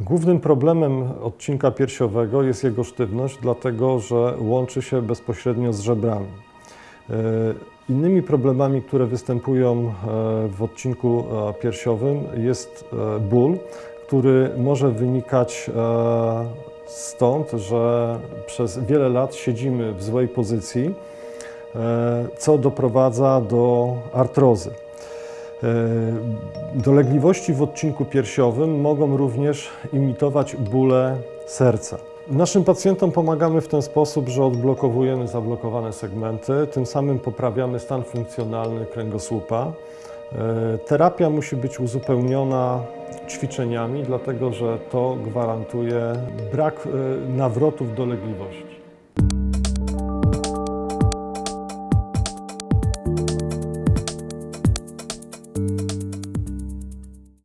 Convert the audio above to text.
Głównym problemem odcinka piersiowego jest jego sztywność, dlatego że łączy się bezpośrednio z żebrami. E, Innymi problemami, które występują e, w odcinku e, piersiowym jest ból, który może wynikać stąd, że przez wiele lat siedzimy w złej pozycji, co doprowadza do artrozy. Dolegliwości w odcinku piersiowym mogą również imitować bóle serca. Naszym pacjentom pomagamy w ten sposób, że odblokowujemy zablokowane segmenty, tym samym poprawiamy stan funkcjonalny kręgosłupa. Terapia musi być uzupełniona ćwiczeniami, dlatego że to gwarantuje brak nawrotów dolegliwości.